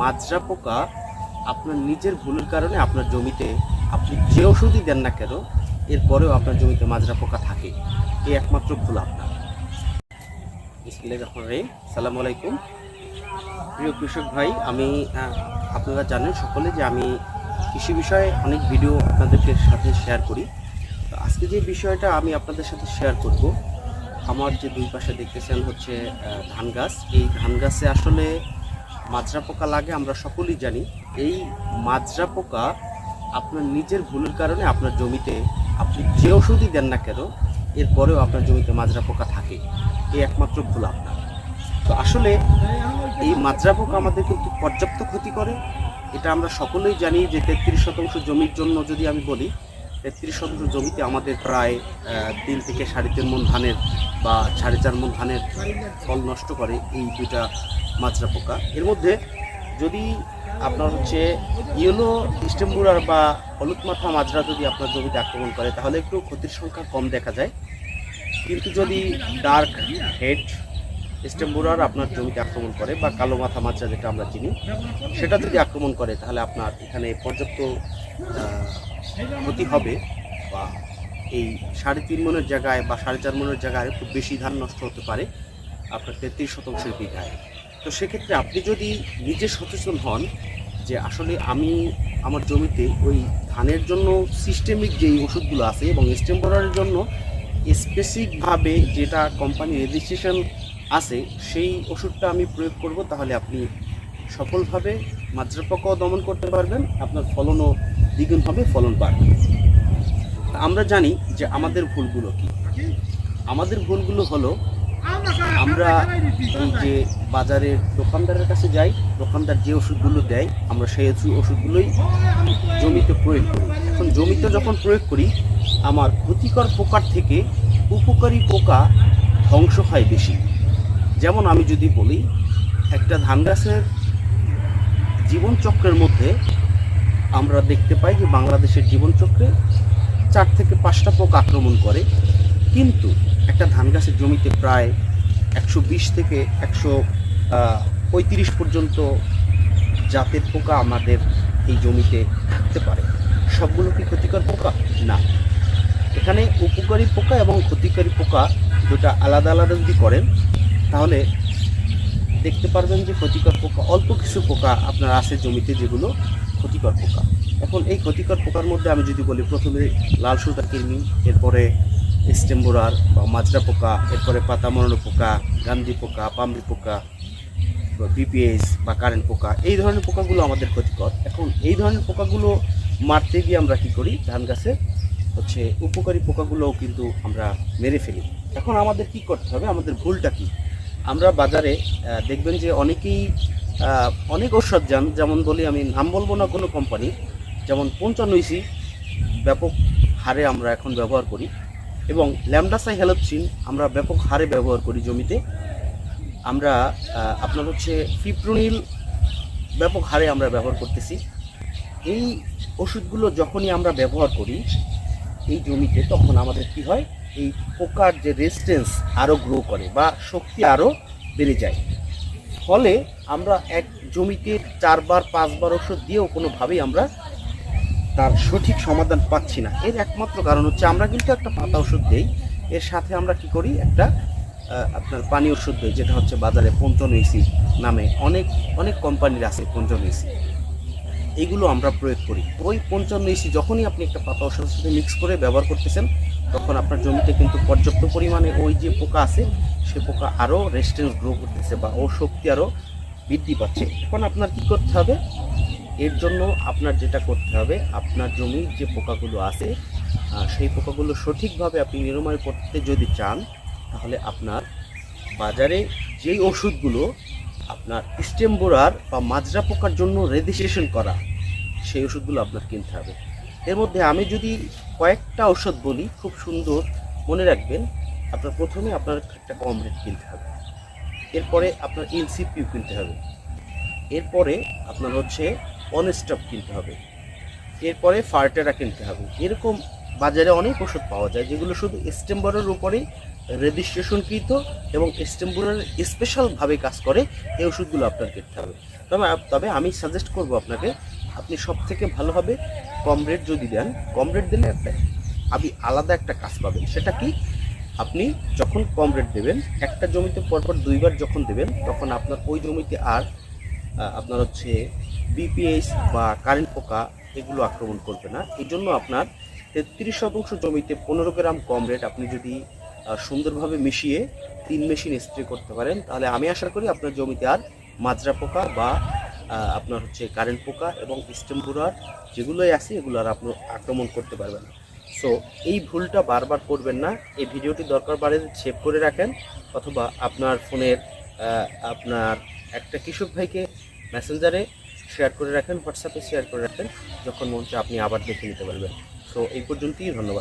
মাজরা পোকা আপনার নিজের ভুলের কারণে আপনার জমিতে আপনি যে ওষুধই দেন না কেন, এরপরেও আপনার জমিতে মাজরা পোকা থাকে। এই একমাত্র ভুল আপনার। বিসমিল্লাহির রহমানির রহিম। সালামু আলাইকুম। প্রিয় কৃষক ভাই, আমি আপনারা জানেন সকলে যে আমি কৃষি বিষয়ে অনেক ভিডিও আপনাদেরকে সাথে শেয়ার করি। আজকে যে বিষয়টা আমি আপনাদের সাথে শেয়ার করব, আমার যে দুই পাশে দেখতেছেন হচ্ছে ধান গাছ। এই ধান গাছে আসলে মাজরা পোকা লাগে, আমরা সকলেই জানি। এই মাজরা পোকা আপনার নিজের ভুলের কারণে আপনার জমিতে আপনি যে ওষুধই দেন না কেন, এরপরেও আপনার জমিতে মাজরা পোকা থাকে। এই একমাত্র ভুল আপনার। তো আসলে এই মাজরা পোকা আমাদের কিন্তু পর্যাপ্ত ক্ষতি করে। এটা আমরা সকলেই জানি যে তেত্রিশ শতাংশ জমির জন্য যদি আমি বলি, তেত্রিশ শতাংশ জমিতে আমাদের প্রায় তিন থেকে সাড়ে তিন মন ধানের বা সাড়ে চার মন ধানের ফল নষ্ট করে। এই দুইটা মাজরা পোকা। এর মধ্যে যদি আপনার হচ্ছে ইয়েলো স্টেম্বুরার বা হলুদ মাথা মাজরা যদি আপনার জমিতে আক্রমণ করে, তাহলে একটু ক্ষতির সংখ্যা কম দেখা যায়। কিন্তু যদি ডার্ক হেড স্টেম্বুরার আপনার জমিতে আক্রমণ করে বা কালো মাথা মাজরা যেটা আমরা চিনি, সেটা যদি আক্রমণ করে, তাহলে আপনার এখানে পর্যাপ্ত ক্ষতি হবে বা এই সাড়ে তিন মনের জায়গায় বা সাড়ে চার মনের জায়গায় খুব বেশি ধান নষ্ট হতে পারে। আপনার তেত্রিশ শতাংশের বিঘায়। তো সেক্ষেত্রে আপনি যদি নিজে সচেতন হন যে আসলে আমি আমার জমিতে ওই ধানের জন্য সিস্টেমিক যেই ওষুধগুলো আছে এবং স্টেম্পোরারের জন্য স্পেসিফিকভাবে যেটা কোম্পানি রেজিস্ট্রেশন আছে, সেই ওষুধটা আমি প্রয়োগ করব, তাহলে আপনি সফলভাবে মাজরা পোকাও দমন করতে পারবেন, আপনার ফলনও দ্বিগুণ হবে, ফলন বাড়বে। আমরা জানি যে আমাদের ভুলগুলো কি। আমাদের ভুলগুলো হলো আমরা এই যে বাজারের দোকানদারের কাছে যাই, দোকানদার যে ওষুধগুলো দেয়, আমরা সেই ওষুধগুলোই জমিতে প্রয়োগ করি। এখন জমিতে যখন প্রয়োগ করি, আমার ক্ষতিকর পোকার থেকে উপকারী পোকা ধ্বংস হয় বেশি। যেমন আমি যদি বলি, একটা ধান গাছের জীবনচক্রের মধ্যে আমরা দেখতে পাই যে বাংলাদেশের জীবনচক্রে চার থেকে পাঁচটা পোকা আক্রমণ করে। কিন্তু একটা ধান গাছের জমিতে প্রায় একশো বিশ থেকে একশো পঁয়ত্রিশ পর্যন্ত জাতের পোকা আমাদের এই জমিতে থাকতে পারে। সবগুলো কি ক্ষতিকর পোকা? না। এখানে উপকারী পোকা এবং ক্ষতিকারী পোকা দুটা আলাদা আলাদা যদি করেন, তাহলে দেখতে পারবেন যে ক্ষতিকর পোকা, অল্প কিছু পোকা আপনার আছে জমিতে যেগুলো ক্ষতিকর পোকা। এখন এই ক্ষতিকর পোকার মধ্যে আমি যদি বলি, প্রথমে লাল সুতা কৃমি এরপরে স্টেম্বোরার বা মাজরা পোকা, এরপরে পাতা মরানো পোকা, গান্ধি পোকা পামড়ি পোকা বিপিএস বা কারেন্ট পোকা, এই ধরনের পোকাগুলো আমাদের ক্ষতিকর। এখন এই ধরনের পোকাগুলো মারতে গিয়ে আমরা কি করি? ধান গাছে হচ্ছে উপকারী পোকাগুলোও কিন্তু আমরা মেরে ফেলি। এখন আমাদের কি করতে হবে? আমাদের ভুলটা কি? আমরা বাজারে দেখবেন যে অনেকেই অনেক ঔষধ যান, যেমন বলি আমি নাম বলব না কোনো কোম্পানি যেমন পঞ্চান্ন ইসি ব্যাপক হারে আমরা এখন ব্যবহার করি। এবং ল্যামডাসাই হেলোপসিন আমরা ব্যাপক হারে ব্যবহার করি জমিতে। আমরা আপনার হচ্ছে ফিপ্রোনিল ব্যাপক হারে আমরা ব্যবহার করতেছি। এই ওষুধগুলো যখনই আমরা ব্যবহার করি এই জমিতে, তখন আমাদের কি হয়? এই পোকার যে রেজিস্ট্যান্স আরও গ্রো করে বা শক্তি আরও বেড়ে যায়। ফলে আমরা এক জমিতে চারবার, পাঁচবার ওষুধ দিয়েও কোনোভাবেই আমরা তার সঠিক সমাধান পাচ্ছি না। এর একমাত্র কারণ হচ্ছে আমরা কিন্তু একটা পাতা ওষুধ দিই, এর সাথে আমরা কি করি, একটা আপনার পানি ওষুধ দিই, যেটা হচ্ছে বাজারে পঞ্চান্ন এসি নামে অনেক অনেক কোম্পানির আছে পঞ্চান্ন এসি এগুলো আমরা প্রয়োগ করি। ওই পঞ্চান্ন ইসি যখনই আপনি একটা পাতা ওষুধের সাথে মিক্স করে ব্যবহার করতেছেন, তখন আপনার জমিতে কিন্তু পর্যাপ্ত পরিমাণে ওই যে পোকা আছে, সে পোকা আরও রেজিস্ট্যান্স গ্রো করতেছে বা ও শক্তি আরও বৃদ্ধি পাচ্ছে। এখন আপনার কী করতে হবে এর জন্য আপনার যেটা করতে হবে, আপনার জমির যে পোকাগুলো আছে সেই পোকাগুলো সঠিকভাবে আপনি নিরাময় করতে যদি চান, তাহলে আপনার বাজারে যেই ওষুধগুলো আপনার স্টেম্বোরার বা মাজরা পোকার জন্য রেজিস্ট্রেশন করা, সেই ওষুধগুলো আপনার কিনতে হবে। এর মধ্যে আমি যদি কয়েকটা ওষুধ বলি, খুব সুন্দর মনে রাখবেন, আপনার প্রথমে আপনার একটা কম রেট কিনতে হবে। এরপরে আপনার ইনসিপিউ কিনতে হবে। এরপরে আপনার হচ্ছে অনস্টপ কিনতে হবে। এরপরে ফার্টেরা কিনতে হবে। এরকম বাজারে অনেক ওষুধ পাওয়া যায়, যেগুলো শুধু স্টেম্বরের উপরেই রেজিস্ট্রেশনকৃত এবং স্টেম্বরের স্পেশালভাবে কাজ করে, এই ওষুধগুলো আপনার কিনতে হবে। তবে তবে আমি সাজেস্ট করব আপনাকে, আপনি সব থেকে ভালো হবে কম রেট যদি দেন, কম রেট দিলে একটা, আপনি আলাদা একটা কাজ পাবেন। সেটা কি? আপনি যখন কম রেট দেবেন, একটা জমিতে পরপর দুইবার যখন দেবেন, তখন আপনার ওই জমিতে আর আপনার হচ্ছে বিপিএস বা কারেন্ট পোকা এগুলো আক্রমণ করবে না। এই জন্য আপনার তেত্রিশ শতাংশ জমিতে পনেরো গ্রাম কম রেট আপনি যদি সুন্দরভাবে মিশিয়ে তিন মেশিন স্প্রে করতে পারেন, তাহলে আমি আশা করি আপনার জমিতে আর মাজরা পোকা বা আপনার হচ্ছে কারেন্ট পোকা এবং স্টেম্পুরার যেগুলোই আছে, এগুলো আর আপনি আক্রমণ করতে পারবেন না। সো এই ভুলটা বারবার করবেন না। এই ভিডিওটি দরকার পারে সেভ করে রাখেন অথবা আপনার ফোনের আপনার একটা কৃষক ভাইকে মেসেঞ্জারে শেয়ার করে রাখেন হোয়াটসঅ্যাপে শেয়ার করে রাখেন, যখন মন আপনি আবার দেখে নিতে পারবেন। সো এই পর্যন্তই, ধন্যবাদ।